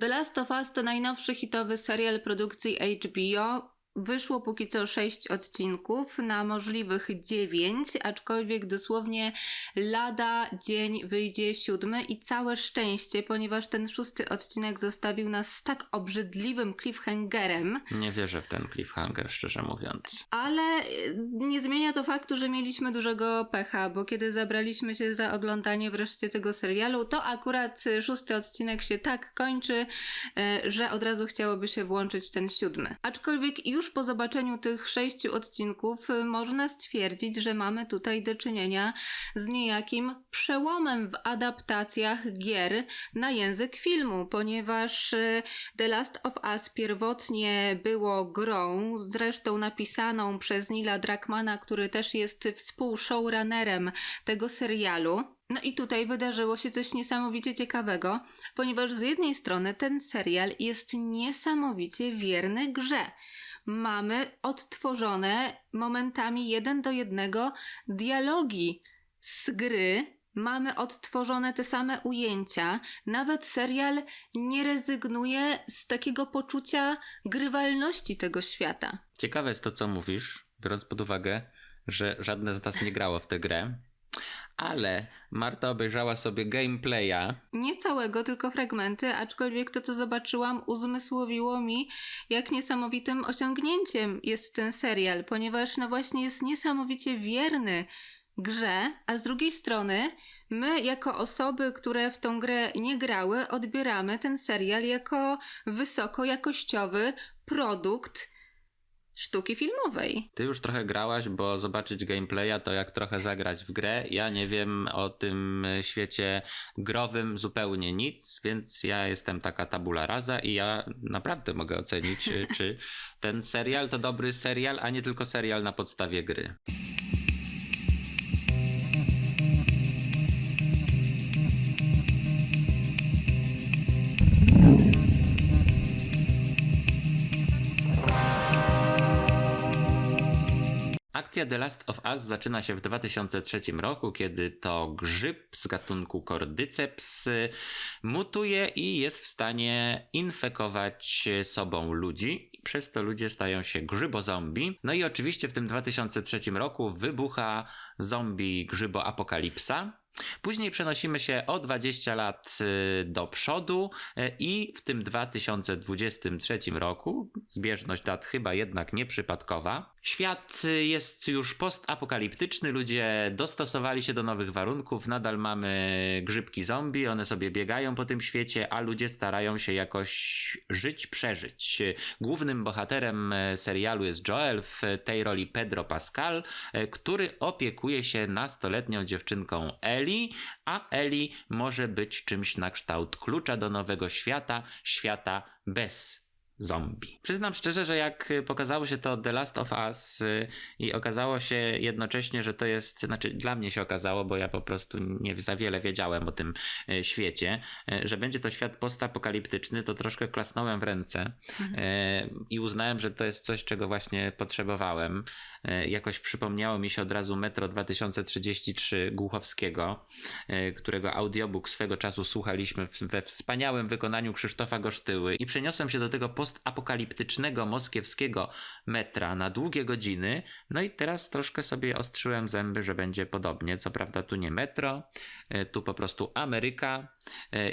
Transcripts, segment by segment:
The Last of Us to najnowszy hitowy serial produkcji HBO. Wyszło póki co sześć odcinków, na możliwych dziewięć, aczkolwiek dosłownie lada dzień wyjdzie siódmy i całe szczęście, ponieważ ten szósty odcinek zostawił nas z tak obrzydliwym cliffhangerem, Nie wierzę w ten cliffhanger, szczerze mówiąc. ale y, nie zmienia to faktu, że mieliśmy dużego pecha, bo kiedy zabraliśmy się za oglądanie wreszcie tego serialu, to akurat szósty odcinek się tak kończy, y, że od razu chciałoby się włączyć ten siódmy. Aczkolwiek już po zobaczeniu tych sześciu odcinków y, można stwierdzić, że mamy tutaj do czynienia z niejakim przełomem w adaptacjach gier na język filmu, ponieważ y, The Last of Us pierwotnie było grą, zresztą napisaną przez Nila Druckmana, który też jest współshowrunnerem tego serialu. No i tutaj wydarzyło się coś niesamowicie ciekawego, ponieważ z jednej strony ten serial jest niesamowicie wierny grze. Mamy odtworzone momentami jeden do jednego dialogi z gry, mamy odtworzone te same ujęcia. Nawet serial nie rezygnuje z takiego poczucia grywalności tego świata. Ciekawe jest to, co mówisz, biorąc pod uwagę, że żadne z nas nie grało w tę grę. Ale Marta obejrzała sobie gameplaya. Nie całego, tylko fragmenty, aczkolwiek to, co zobaczyłam, uzmysłowiło mi, jak niesamowitym osiągnięciem jest ten serial, ponieważ no właśnie jest niesamowicie wierny grze, a z drugiej strony my, jako osoby, które w tą grę nie grały, odbieramy ten serial jako wysokojakościowy produkt sztuki filmowej. Ty już trochę grałaś, bo zobaczyć gameplaya to jak trochę zagrać w grę. Ja nie wiem o tym świecie growym zupełnie nic, więc ja jestem taka tabula rasa i ja naprawdę mogę ocenić, czy- czy ten serial to dobry serial, a nie tylko serial na podstawie gry. Akcja The Last of Us zaczyna się w 2003 roku, kiedy to grzyb z gatunku Cordyceps y, mutuje i jest w stanie infekować sobą ludzi. Przez to ludzie stają się grzybozombie. No i oczywiście w tym 2003 roku wybucha zombie grzybo apokalipsa. Później przenosimy się o 20 lat y, do przodu y, i w tym 2023 roku, zbieżność dat chyba jednak nieprzypadkowa, świat y, jest już postapokaliptyczny, ludzie dostosowali się do nowych warunków, nadal mamy grzybki zombie, one sobie biegają po tym świecie, a ludzie starają się jakoś żyć, przeżyć. Głównym bohaterem e, serialu jest Joel, w tej roli Pedro Pascal, e, który opiekuje się nastoletnią dziewczynką Eli, a Eli może być czymś na kształt klucza do nowego świata, świata bez zombie. Przyznam szczerze, że jak y, pokazało się to The Last of Us y, i okazało się jednocześnie, że to jest, znaczy dla mnie się okazało, bo ja po prostu nie za wiele wiedziałem o tym y, świecie, że będzie to świat postapokaliptyczny, to troszkę klasnąłem w ręce y, i uznałem, że to jest coś, czego właśnie potrzebowałem. Jakoś przypomniało mi się od razu Metro 2033 Głuchowskiego, którego audiobook swego czasu słuchaliśmy w- we wspaniałym wykonaniu Krzysztofa Gosztyły i przeniosłem się do tego postapokaliptycznego moskiewskiego metra na długie godziny. No i teraz troszkę sobie ostrzyłem zęby, że będzie podobnie. Co prawda tu nie metro, y, tu po prostu Ameryka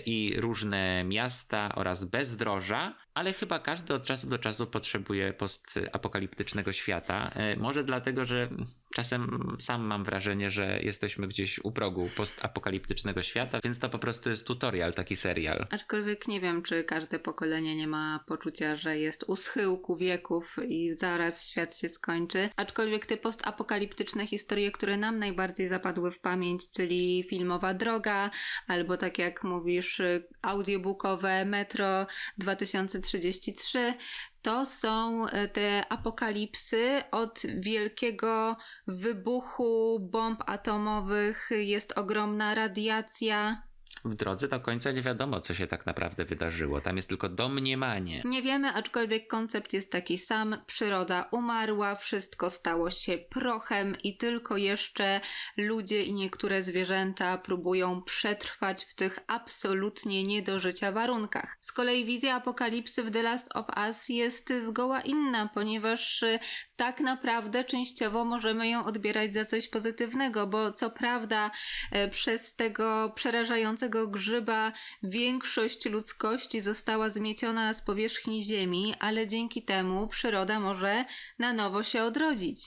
i różne miasta oraz bezdroża, ale chyba każdy od czasu do czasu potrzebuje postapokaliptycznego świata. Y, Może dlatego, że czasem sam mam wrażenie, że jesteśmy gdzieś u progu postapokaliptycznego świata, więc to po prostu jest tutorial, taki serial. Aczkolwiek nie wiem, czy każde pokolenie nie ma poczucia, że jest u schyłku wieków i zaraz świat się skończy. Aczkolwiek te postapokaliptyczne historie, które nam najbardziej zapadły w pamięć, czyli filmowa droga, albo tak jak mówisz, y, audiobookowe Metro 2033, to są e, te apokalipsy od wielkiego wybuchu bomb atomowych, jest ogromna radiacja. W drodze do końca nie wiadomo, co się tak naprawdę wydarzyło. Tam jest tylko domniemanie. Nie wiemy, aczkolwiek koncept jest taki sam. Przyroda umarła, wszystko stało się prochem i tylko jeszcze ludzie i niektóre zwierzęta próbują przetrwać w tych absolutnie nie do życia warunkach. Z kolei wizja apokalipsy w The Last of Us jest zgoła inna, ponieważ y, tak naprawdę częściowo możemy ją odbierać za coś pozytywnego, bo co prawda e, przez tego przerażającego grzyba większość ludzkości została zmieciona z powierzchni Ziemi, ale dzięki temu przyroda może na nowo się odrodzić.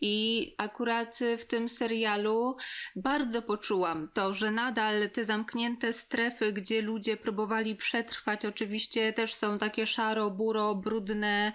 I akurat w tym serialu bardzo poczułam to, że nadal te zamknięte strefy, gdzie ludzie próbowali przetrwać, oczywiście też są takie szaro, buro, brudne,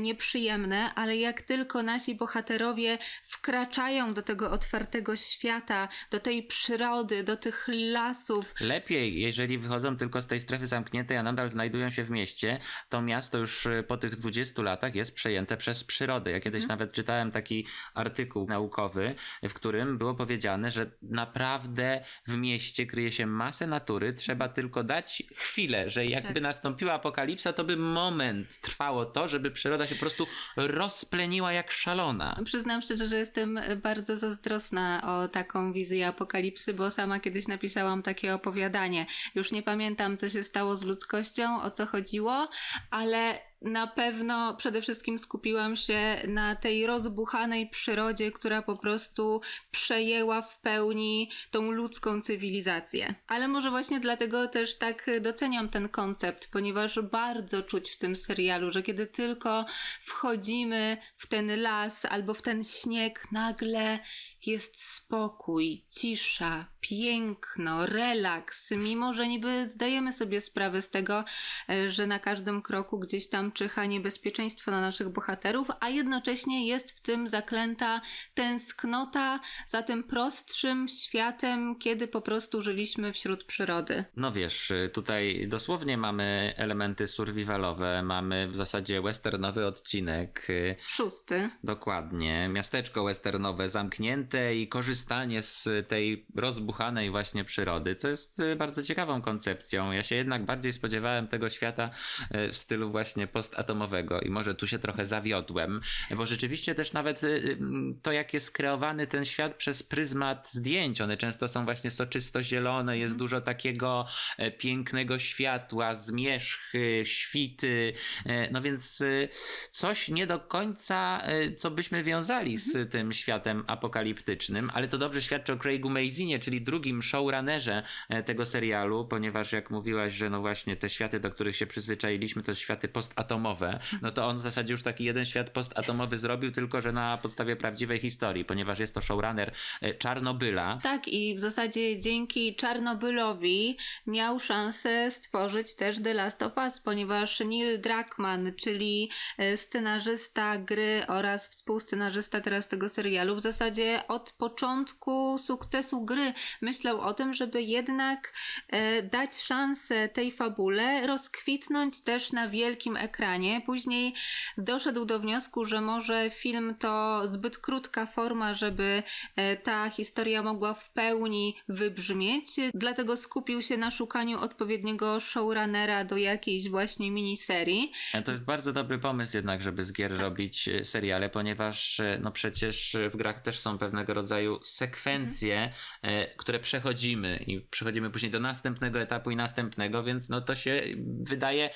nieprzyjemne, ale jak tylko nasi bohaterowie wkraczają do tego otwartego świata, do tej przyrody, do tych lasów, Lepiej, jeżeli wychodzą tylko z tej strefy zamkniętej, a nadal znajdują się w mieście, to miasto już y, po tych 20 latach jest przejęte przez przyrodę. Ja kiedyś nawet czytałem taki artykuł naukowy, w którym było powiedziane, że naprawdę w mieście kryje się masę natury, trzeba tylko dać chwilę, że jakby Tak. nastąpiła apokalipsa, to by moment trwało to, żeby przyroda się po prostu rozpleniła jak szalona. Przyznam szczerze, że jestem bardzo zazdrosna o taką wizję apokalipsy, bo sama kiedyś napisałam takie opowiadanie. Już nie pamiętam, co się stało z ludzkością, o co chodziło, ale na pewno przede wszystkim skupiłam się na tej rozbuchanej przyrodzie, która po prostu przejęła w pełni tą ludzką cywilizację. Ale może właśnie dlatego też tak doceniam ten koncept, ponieważ bardzo czuć w tym serialu, że kiedy tylko wchodzimy w ten las albo w ten śnieg, nagle jest spokój, cisza, piękno, relaks, mimo że niby zdajemy sobie sprawę z tego, e, że na każdym kroku gdzieś tam czyha niebezpieczeństwo na naszych bohaterów, a jednocześnie jest w tym zaklęta tęsknota za tym prostszym światem, kiedy po prostu żyliśmy wśród przyrody. No wiesz, y, tutaj dosłownie mamy elementy survivalowe, mamy w zasadzie westernowy odcinek, y, Szósty. dokładnie, miasteczko westernowe zamknięte i korzystanie z tej rozbuchanej właśnie przyrody, co jest y, bardzo ciekawą koncepcją. Ja się jednak bardziej spodziewałem tego świata y, w stylu właśnie postatomowego i może tu się trochę zawiodłem, bo rzeczywiście też nawet y, to, jak jest kreowany ten świat przez pryzmat zdjęć, one często są właśnie soczysto zielone, jest dużo takiego e, pięknego światła, zmierzchy, świty, e, no więc coś nie do końca, e, co byśmy wiązali z tym światem apokaliptycznym, ale to dobrze świadczy o Craigu Mazinie, czyli drugim showrunnerze e, tego serialu, ponieważ jak mówiłaś, że no właśnie te światy, do których się przyzwyczailiśmy, to światy postatomowe, no to on w zasadzie już taki jeden świat postatomowy zrobił, tylko że na podstawie prawdziwej historii, ponieważ jest to showrunner e, Czarnobyla. Tak, i w zasadzie dzięki Czarnobylowi miał szansę stworzyć też The Last of Us, ponieważ Neil Druckmann, czyli e, scenarzysta gry oraz współscenarzysta teraz tego serialu, w zasadzie od początku sukcesu gry myślał o tym, żeby jednak e, dać szansę tej fabule rozkwitnąć też na wielkim ekranie. Później doszedł do wniosku, że może film to zbyt krótka forma, żeby e, ta historia mogła w pełni wybrzmieć, dlatego skupił się na szukaniu odpowiedniego showrunnera do jakiejś właśnie miniserii. E, To jest bardzo dobry pomysł jednak, żeby z gier robić e, seriale, ponieważ no przecież w grach też są pewnego rodzaju sekwencje, e, które przechodzimy i przechodzimy później do następnego etapu i następnego, więc no to się wydaje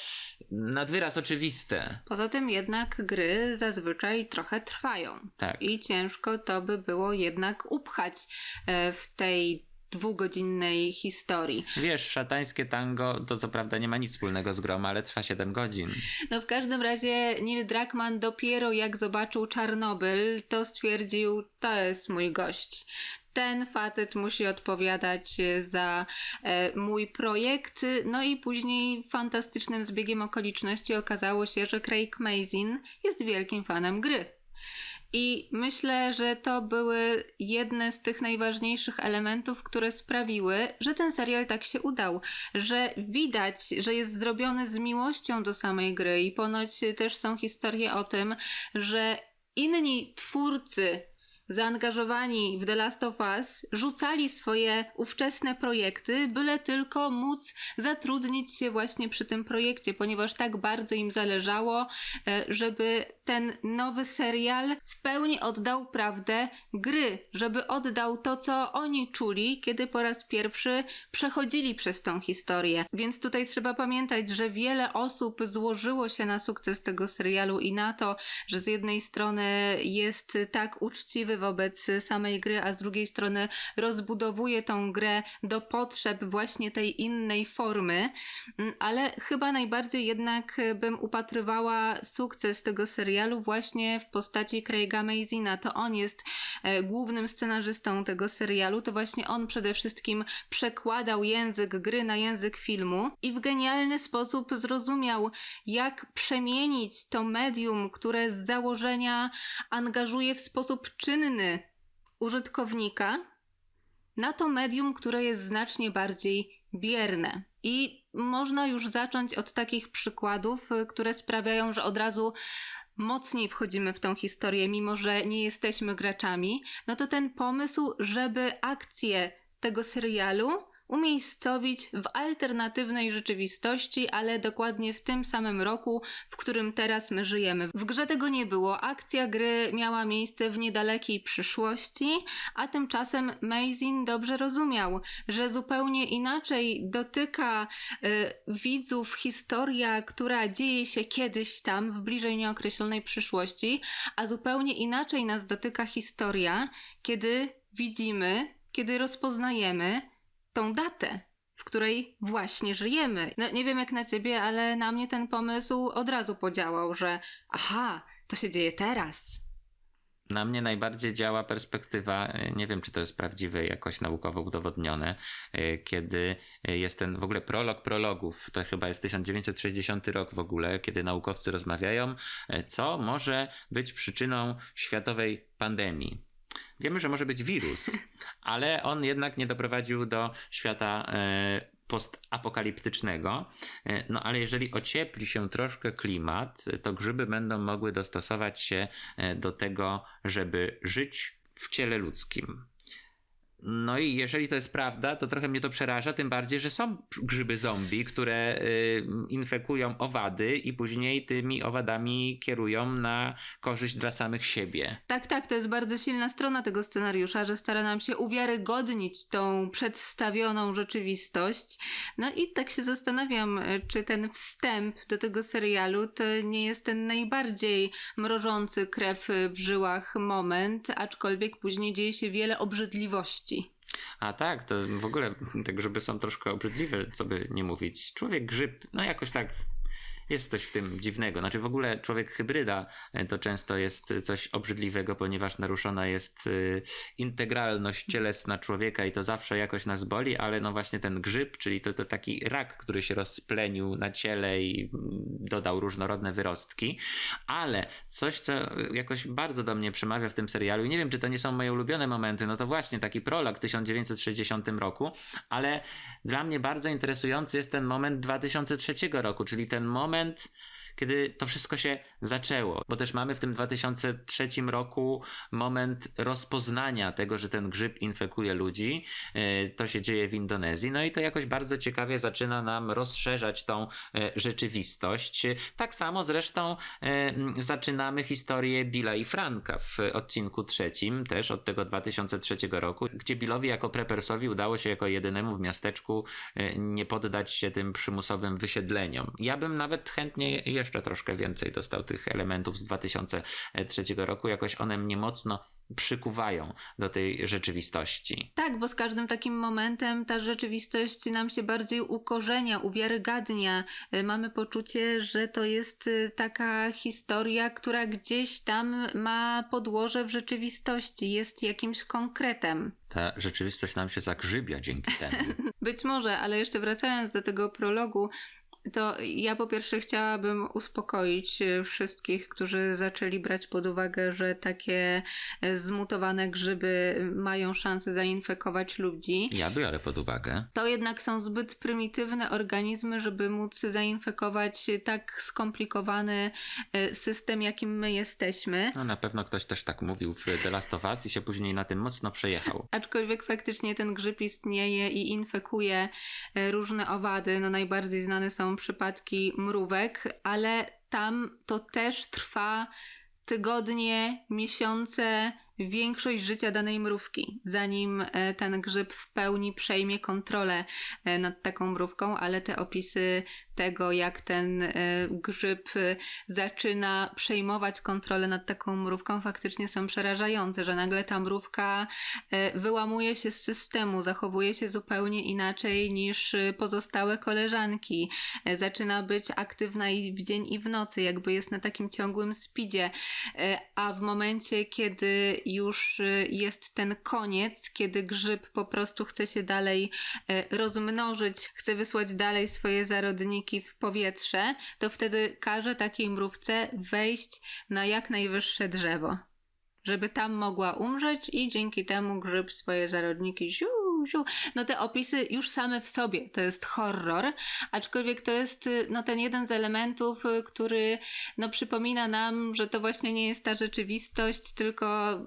nad wyraz oczywiste. Poza tym jednak gry zazwyczaj trochę trwają Tak. i ciężko to by było jednak upchać e, w tej dwugodzinnej historii. Wiesz, szatańskie tango to co prawda nie ma nic wspólnego z grom, ale trwa 7 godzin. No w każdym razie Neil Druckmann dopiero jak zobaczył Czarnobyl, to stwierdził, to jest mój gość. Ten facet musi odpowiadać za e, mój projekt. No i później fantastycznym zbiegiem okoliczności okazało się, że Craig Mazin jest wielkim fanem gry. I myślę, że to były jedne z tych najważniejszych elementów, które sprawiły, że ten serial tak się udał. Że widać, że jest zrobiony z miłością do samej gry, i ponoć też są historie o tym, że inni twórcy zaangażowani w The Last of Us rzucali swoje ówczesne projekty, byle tylko móc zatrudnić się właśnie przy tym projekcie, ponieważ tak bardzo im zależało, e, żeby ten nowy serial w pełni oddał prawdę gry, żeby oddał to, co oni czuli, kiedy po raz pierwszy przechodzili przez tą historię. Więc tutaj trzeba pamiętać, że wiele osób złożyło się na sukces tego serialu i na to, że z jednej strony jest tak uczciwy wobec samej gry, a z drugiej strony rozbudowuje tą grę do potrzeb właśnie tej innej formy, Mm, ale chyba najbardziej jednak bym upatrywała sukces tego serialu właśnie w postaci Craiga Mazina. To on jest e, głównym scenarzystą tego serialu, to właśnie on przede wszystkim przekładał język gry na język filmu i w genialny sposób zrozumiał, jak przemienić to medium, które z założenia angażuje w sposób czynny użytkownika, na to medium, które jest znacznie bardziej bierne. I można już zacząć od takich przykładów, y, które sprawiają, że od razu mocniej wchodzimy w tą historię, mimo że nie jesteśmy graczami. No to ten pomysł, żeby akcje tego serialu umiejscowić w alternatywnej rzeczywistości, ale dokładnie w tym samym roku, w którym teraz my żyjemy. W grze tego nie było. Akcja gry miała miejsce w niedalekiej przyszłości, a tymczasem Mazin dobrze rozumiał, że zupełnie inaczej dotyka y, widzów historia, która dzieje się kiedyś tam, w bliżej nieokreślonej przyszłości, a zupełnie inaczej nas dotyka historia, kiedy widzimy, kiedy rozpoznajemy, tą datę, w której właśnie żyjemy. No nie wiem jak na ciebie, ale na mnie ten pomysł od razu podziałał, że aha, to się dzieje teraz. Na mnie najbardziej działa perspektywa, e, nie wiem czy to jest prawdziwe, jakoś naukowo udowodnione, e, kiedy jest ten w ogóle prolog prologów, to chyba jest 1960 rok w ogóle, kiedy naukowcy rozmawiają, e, co może być przyczyną światowej pandemii. Wiemy, że może być wirus, ale on jednak nie doprowadził do świata e, postapokaliptycznego. E, No ale jeżeli ociepli się troszkę klimat, to grzyby będą mogły dostosować się e, do tego, żeby żyć w ciele ludzkim. No i jeżeli to jest prawda, to trochę mnie to przeraża, tym bardziej, że są grzyby zombie, które y, infekują owady i później tymi owadami kierują na korzyść dla samych siebie. Tak, tak, to jest bardzo silna strona tego scenariusza, że stara nam się uwiarygodnić tą przedstawioną rzeczywistość. No i tak się zastanawiam, e, czy ten wstęp do tego serialu to nie jest ten najbardziej mrożący krew w żyłach moment, aczkolwiek później dzieje się wiele obrzydliwości. A tak, to w ogóle te grzyby są troszkę obrzydliwe, co by nie mówić. Człowiek grzyb, no jakoś tak jest coś w tym dziwnego. Znaczy w ogóle człowiek hybryda e, to często jest coś obrzydliwego, ponieważ naruszona jest y, integralność cielesna człowieka i to zawsze jakoś nas boli, ale no właśnie ten grzyb, czyli to, to taki rak, który się rozplenił na ciele i mm, dodał różnorodne wyrostki. Ale coś, co jakoś bardzo do mnie przemawia w tym serialu i nie wiem, czy to nie są moje ulubione momenty, no to właśnie taki prolog w 1960 roku, ale dla mnie bardzo interesujący jest ten moment 2003 roku, czyli ten moment, kiedy to wszystko się zaczęło. Bo też mamy w tym 2003 roku moment rozpoznania tego, że ten grzyb infekuje ludzi. E, To się dzieje w Indonezji. No i to jakoś bardzo ciekawie zaczyna nam rozszerzać tą e, rzeczywistość. Tak samo zresztą e, zaczynamy historię Billa i Franka w odcinku trzecim, też od tego 2003 roku, gdzie Billowi jako Preppersowi udało się jako jedynemu w miasteczku nie poddać się tym przymusowym wysiedleniom. Ja bym nawet chętnie jeszcze troszkę więcej dostał tych elementów z 2003 roku. Jakoś one mnie mocno przykuwają do tej rzeczywistości. Tak, bo z każdym takim momentem ta rzeczywistość nam się bardziej ukorzenia, uwiarygadnia. Y, Mamy poczucie, że to jest y, taka historia, która gdzieś tam ma podłoże w rzeczywistości, jest jakimś konkretem. Ta rzeczywistość nam się zagrzybia dzięki temu. Być może, ale jeszcze wracając do tego prologu, to ja po pierwsze chciałabym uspokoić e, wszystkich, którzy zaczęli brać pod uwagę, że takie e, zmutowane grzyby mają szansę zainfekować ludzi. Ja biorę pod uwagę. To jednak są zbyt prymitywne organizmy, żeby móc zainfekować tak skomplikowany e, system, jakim my jesteśmy. No na pewno ktoś też tak mówił w The Last of Us i się później na tym mocno przejechał. Aczkolwiek faktycznie ten grzyb istnieje i infekuje różne owady. No najbardziej znane są przypadki mrówek, ale tam to też trwa tygodnie, miesiące, większość życia danej mrówki, zanim e, ten grzyb w pełni przejmie kontrolę e, nad taką mrówką, ale te opisy tego, jak ten e, grzyb e, zaczyna przejmować kontrolę nad taką mrówką, faktycznie są przerażające, że nagle ta mrówka e, wyłamuje się z systemu, zachowuje się zupełnie inaczej niż pozostałe koleżanki. Zaczyna być aktywna i w dzień i w nocy, jakby jest na takim ciągłym speedzie. A w momencie, kiedy już jest ten koniec, kiedy grzyb po prostu chce się dalej rozmnożyć, chce wysłać dalej swoje zarodniki w powietrze, to wtedy każe takiej mrówce wejść na jak najwyższe drzewo żeby tam mogła umrzeć i dzięki temu grzyb swoje zarodniki ziu, ziu. No te opisy już same w sobie to jest horror, aczkolwiek to jest y, no ten jeden z elementów, y, który no przypomina nam, że to właśnie nie jest ta rzeczywistość, tylko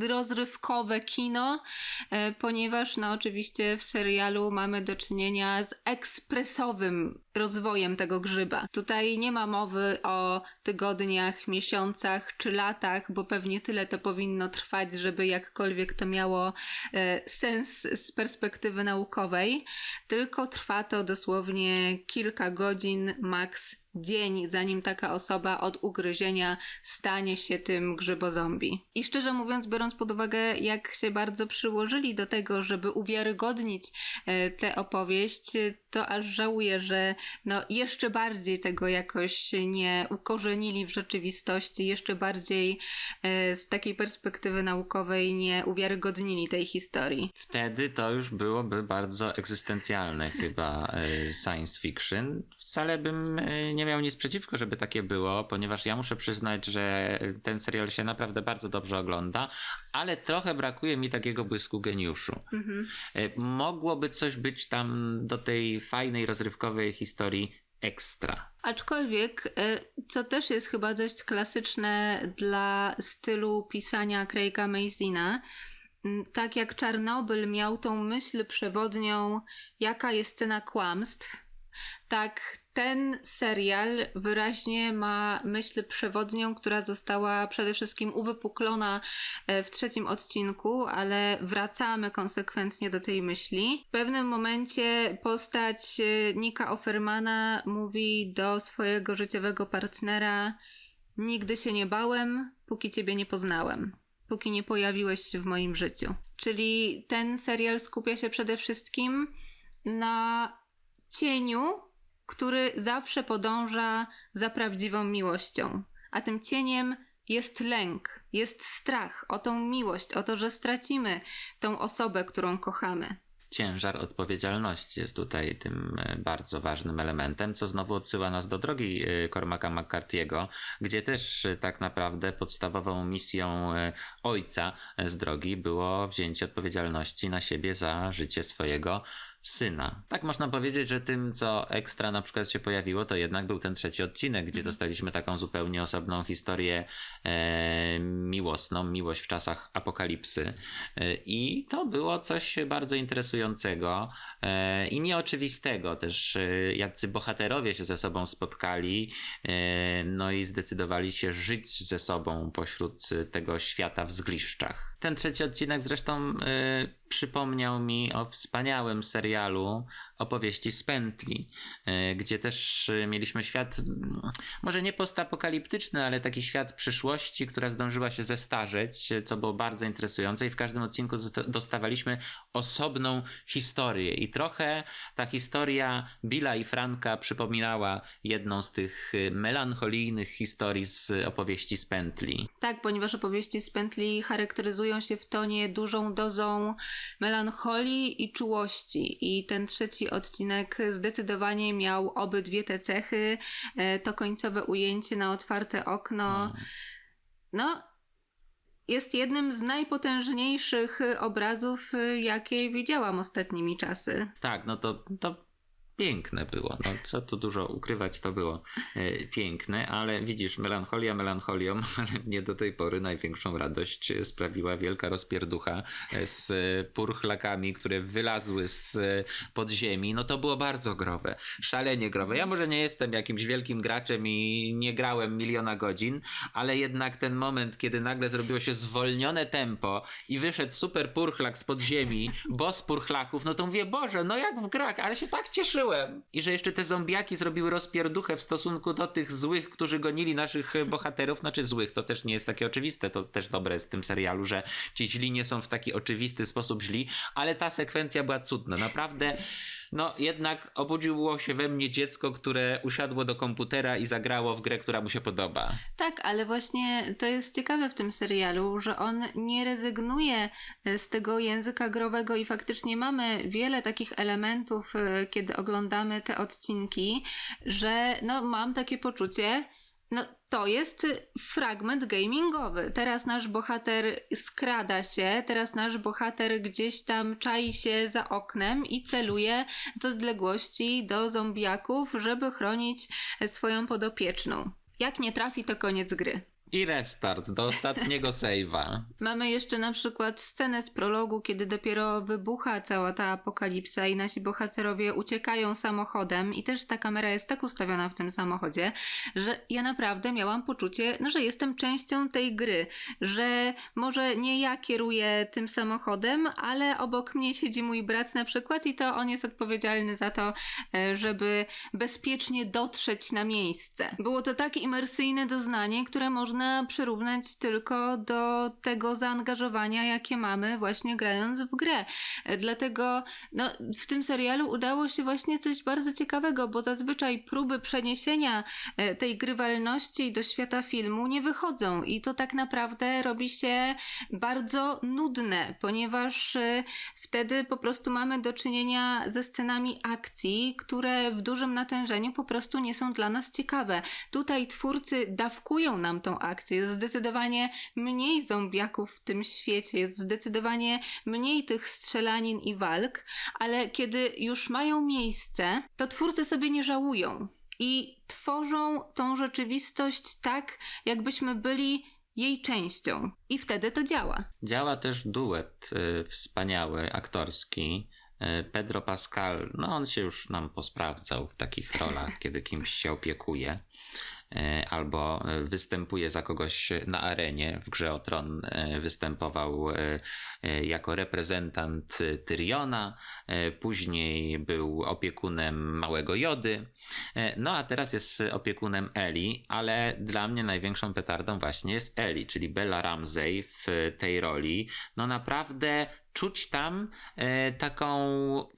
rozrywkowe kino, e, ponieważ no oczywiście w serialu mamy do czynienia z ekspresowym rozwojem tego grzyba. Tutaj nie ma mowy o tygodniach, miesiącach czy latach, bo pewnie tyle to powinno trwać, żeby jakkolwiek to miało e, sens z perspektywy naukowej, tylko trwa to dosłownie kilka godzin, maks dzień, zanim taka osoba od ugryzienia stanie się tym grzybozombie. I szczerze mówiąc, biorąc pod uwagę, jak się bardzo przyłożyli do tego, żeby uwiarygodnić e, tę opowieść, e, to aż żałuję, że no jeszcze bardziej tego jakoś nie ukorzenili w rzeczywistości, jeszcze bardziej e, z takiej perspektywy naukowej nie uwiarygodnili tej historii. Wtedy to już byłoby bardzo egzystencjalne chyba science fiction. Wcale bym nie miał nic przeciwko, żeby takie było, ponieważ ja muszę przyznać, że ten serial się naprawdę bardzo dobrze ogląda, ale trochę brakuje mi takiego błysku geniuszu. Mhm. E, Mogłoby coś być tam do tej fajnej, rozrywkowej historii ekstra. Aczkolwiek, e, co też jest chyba dość klasyczne dla stylu pisania Craiga Mazina, tak jak Czarnobyl miał tą myśl przewodnią, jaka jest cena kłamstw, tak ten serial wyraźnie ma myśl przewodnią, która została przede wszystkim uwypuklona e, w trzecim odcinku, ale wracamy konsekwentnie do tej myśli. W pewnym momencie postać e, Nika Offermana mówi do swojego życiowego partnera: Nigdy się nie bałem, póki ciebie nie poznałem. Póki nie pojawiłeś się w moim życiu. Czyli ten serial skupia się przede wszystkim na cieniu, który zawsze podąża za prawdziwą miłością. A tym cieniem jest lęk, jest strach o tą miłość, o to, że stracimy tą osobę, którą kochamy. Ciężar odpowiedzialności jest tutaj tym e, bardzo ważnym elementem, co znowu odsyła nas do drogi e, Cormaca McCarthy'ego, gdzie też e, tak naprawdę podstawową misją ojca z drogi było wzięcie odpowiedzialności na siebie za życie swojego syna. Tak można powiedzieć, że tym, co ekstra na przykład się pojawiło, to jednak był ten trzeci odcinek, gdzie dostaliśmy taką zupełnie osobną historię e, miłosną, miłość w czasach apokalipsy. E, I to było coś bardzo interesującego e, i nieoczywistego. Też e, jacy bohaterowie się ze sobą spotkali, e, no i zdecydowali się żyć ze sobą pośród tego świata w zgliszczach. Ten trzeci odcinek zresztą e, przypomniał mi o wspaniałym serialu opowieści z pętli, e, gdzie też e, mieliśmy świat, może nie postapokaliptyczny, ale taki świat przyszłości, która zdążyła się zestarzeć, e, co było bardzo interesujące i w każdym odcinku dosta- dostawaliśmy osobną historię i trochę ta historia Billa i Franka przypominała jedną z tych melancholijnych historii z opowieści z pętli. Tak, ponieważ opowieści z pętli charakteryzują się w tonie dużą dozą melancholii i czułości. I ten trzeci odcinek zdecydowanie miał obydwie te cechy. E, To końcowe ujęcie na otwarte okno. No, jest jednym z najpotężniejszych obrazów, y, jakie widziałam ostatnimi czasy. Tak, no to, to piękne było. No, co tu dużo ukrywać, to było e, piękne, ale widzisz, melancholia melancholią, ale mnie do tej pory największą radość sprawiła wielka rozpierducha e, z e, purchlakami, które wylazły z e, podziemi. No to było bardzo growe, szalenie growe. Ja może nie jestem jakimś wielkim graczem i nie grałem miliona godzin, ale jednak ten moment, kiedy nagle zrobiło się zwolnione tempo i wyszedł super purchlak z podziemi, boss purchlaków, no to mówię, Boże, no jak w grach, ale się tak I że jeszcze te zombiaki zrobiły rozpierduchę w stosunku do tych złych, którzy gonili naszych e, bohaterów, znaczy złych, to też nie jest takie oczywiste, to też dobre w tym serialu, że ci źli nie są w taki oczywisty sposób źli, ale ta sekwencja była cudna, naprawdę... No, jednak obudziło się we mnie dziecko, które usiadło do komputera i zagrało w grę, która mu się podoba. Tak, ale właśnie to jest ciekawe w tym serialu, że on nie rezygnuje e, z tego języka growego i faktycznie mamy wiele takich elementów, e, kiedy oglądamy te odcinki, że no mam takie poczucie, no to jest fragment gamingowy. Teraz nasz bohater skrada się, teraz nasz bohater gdzieś tam czai się za oknem i celuje z odległości do zombiaków, żeby chronić swoją podopieczną. Jak nie trafi, to koniec gry. I restart do ostatniego save'a. Mamy jeszcze na przykład scenę z prologu, kiedy dopiero wybucha cała ta apokalipsa i nasi bohaterowie uciekają samochodem i też ta kamera jest tak ustawiona w tym samochodzie, że ja naprawdę miałam poczucie, no, że jestem częścią tej gry, że może nie ja kieruję tym samochodem, ale obok mnie siedzi mój brat na przykład i to on jest odpowiedzialny za to, e, żeby bezpiecznie dotrzeć na miejsce. Było to takie imersyjne doznanie, które można przyrównać tylko do tego zaangażowania, jakie mamy właśnie grając w grę. E, Dlatego no, w tym serialu udało się właśnie coś bardzo ciekawego, bo zazwyczaj próby przeniesienia e, tej grywalności do świata filmu nie wychodzą i to tak naprawdę robi się bardzo nudne, ponieważ e, wtedy po prostu mamy do czynienia ze scenami akcji, które w dużym natężeniu po prostu nie są dla nas ciekawe. Tutaj twórcy dawkują nam tą Jest zdecydowanie mniej zombiaków w tym świecie, jest zdecydowanie mniej tych strzelanin i walk, ale kiedy już mają miejsce, to twórcy sobie nie żałują i tworzą tą rzeczywistość tak, jakbyśmy byli jej częścią. I wtedy to działa. Działa też duet y, wspaniały, aktorski. Y, Pedro Pascal, no on się już nam posprawdzał w takich rolach, kiedy kimś się opiekuje. Y, Albo y, występuje za kogoś na arenie. W grze o Tron y, występował jako reprezentant Tyriona, później był opiekunem małego Jody, no a teraz jest opiekunem Eli, ale dla mnie największą petardą właśnie jest Eli, czyli Bella Ramsey w tej roli. No naprawdę czuć tam e, taką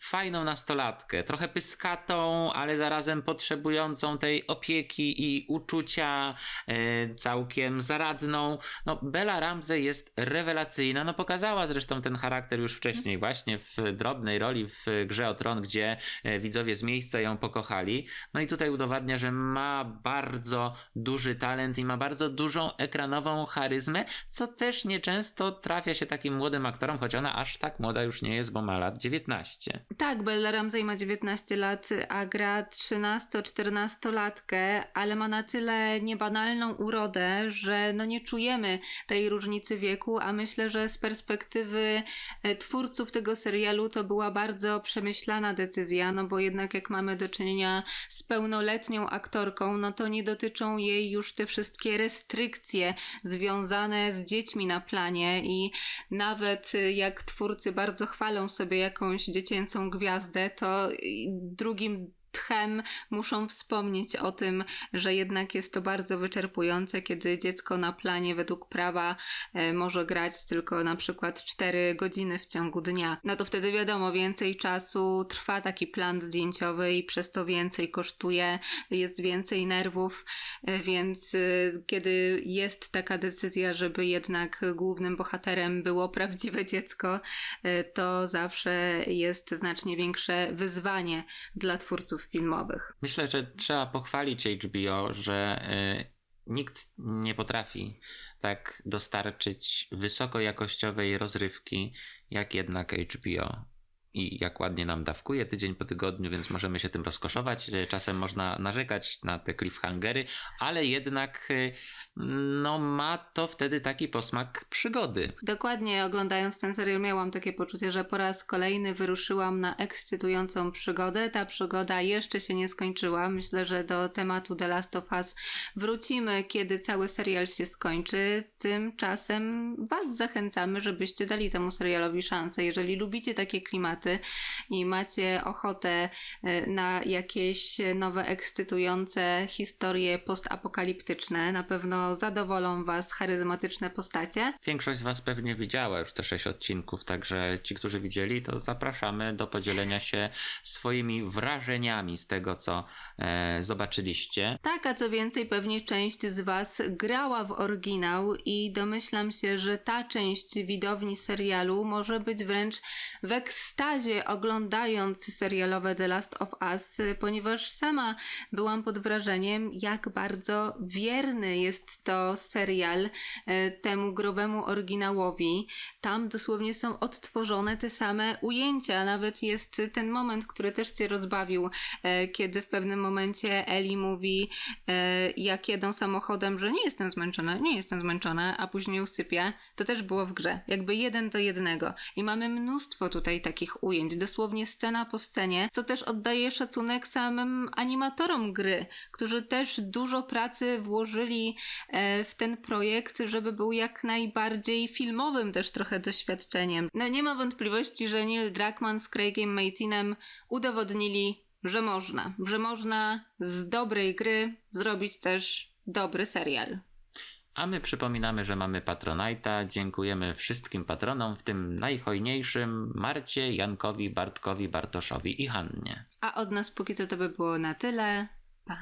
fajną nastolatkę, trochę pyskatą, ale zarazem potrzebującą tej opieki i uczucia, e, całkiem zaradną. No, Bella Ramsey jest rewelacyjna, no pokazała zresztą ten charakter już wcześniej, właśnie w drobnej roli w Grze o Tron, gdzie e, widzowie z miejsca ją pokochali. No i tutaj udowadnia, że ma bardzo duży talent i ma bardzo dużą ekranową charyzmę, co też nieczęsto trafia się takim młodym aktorom, choć ona aż tak młoda już nie jest, bo ma lat 19. Tak, Bella Ramsey ma 19 lat, a gra 13-14-latkę, ale ma na tyle niebanalną urodę, że no nie czujemy tej różnicy wieku, a myślę, że z perspektywy e, twórców tego serialu to była bardzo przemyślana decyzja, no bo jednak jak mamy do czynienia z pełnoletnią aktorką, no to nie dotyczą jej już te wszystkie restrykcje związane z dziećmi na planie i nawet y, jak twórcy bardzo chwalą sobie jakąś dziecięcą gwiazdę, to drugim tchem muszą wspomnieć o tym, że jednak jest to bardzo wyczerpujące, kiedy dziecko na planie według prawa e, może grać tylko na przykład 4 godziny w ciągu dnia. No to wtedy wiadomo, więcej czasu trwa taki plan zdjęciowy i przez to więcej kosztuje, jest więcej nerwów, e, więc e, kiedy jest taka decyzja, żeby jednak głównym bohaterem było prawdziwe dziecko, to zawsze jest znacznie większe wyzwanie dla twórców filmowych. Myślę, że trzeba pochwalić HBO, że y, nikt nie potrafi tak dostarczyć wysokojakościowej rozrywki, jak jednak HBO. I jak ładnie nam dawkuje tydzień po tygodniu, więc możemy się tym rozkoszować. Y, Czasem można narzekać na te cliffhangery, ale jednak y, no, ma to wtedy taki posmak przygody. Dokładnie oglądając ten serial miałam takie poczucie, że po raz kolejny wyruszyłam na ekscytującą przygodę. Ta przygoda jeszcze się nie skończyła. Myślę, że do tematu The Last of Us wrócimy, kiedy cały serial się skończy. Tymczasem Was zachęcamy, żebyście dali temu serialowi szansę. Jeżeli lubicie takie klimaty i macie ochotę e, na jakieś nowe, ekscytujące historie postapokaliptyczne, na pewno zadowolą Was charyzmatyczne postacie. Większość z Was pewnie widziała już te sześć odcinków, także ci, którzy widzieli, to zapraszamy do podzielenia się swoimi wrażeniami z tego, co e, zobaczyliście. Tak, a co więcej, pewnie część z Was grała w oryginał i domyślam się, że ta część widowni serialu może być wręcz w ekstazie oglądając serialowe The Last of Us, ponieważ sama byłam pod wrażeniem, jak bardzo wierny jest to serial e, temu growemu oryginałowi. Tam dosłownie są odtworzone te same ujęcia. Nawet jest ten moment, który też Cię rozbawił, e, kiedy w pewnym momencie Eli mówi, e, jak jedą samochodem, że nie jestem zmęczona, nie jestem zmęczona, a później usypia. To też było w grze. Jakby jeden do jednego. I mamy mnóstwo tutaj takich ujęć, dosłownie scena po scenie, co też oddaje szacunek samym animatorom gry, którzy też dużo pracy włożyli e, w ten projekt, żeby był jak najbardziej filmowym też trochę doświadczeniem. No nie ma wątpliwości, że Neil Druckmann z Craigiem Mazinem udowodnili, że można, że można z dobrej gry zrobić też dobry serial. A my przypominamy, że mamy Patronite'a. Dziękujemy wszystkim patronom, w tym najhojniejszym Marcie, Jankowi, Bartkowi, Bartoszowi i Hannie. A od nas póki co to by było na tyle. Pa!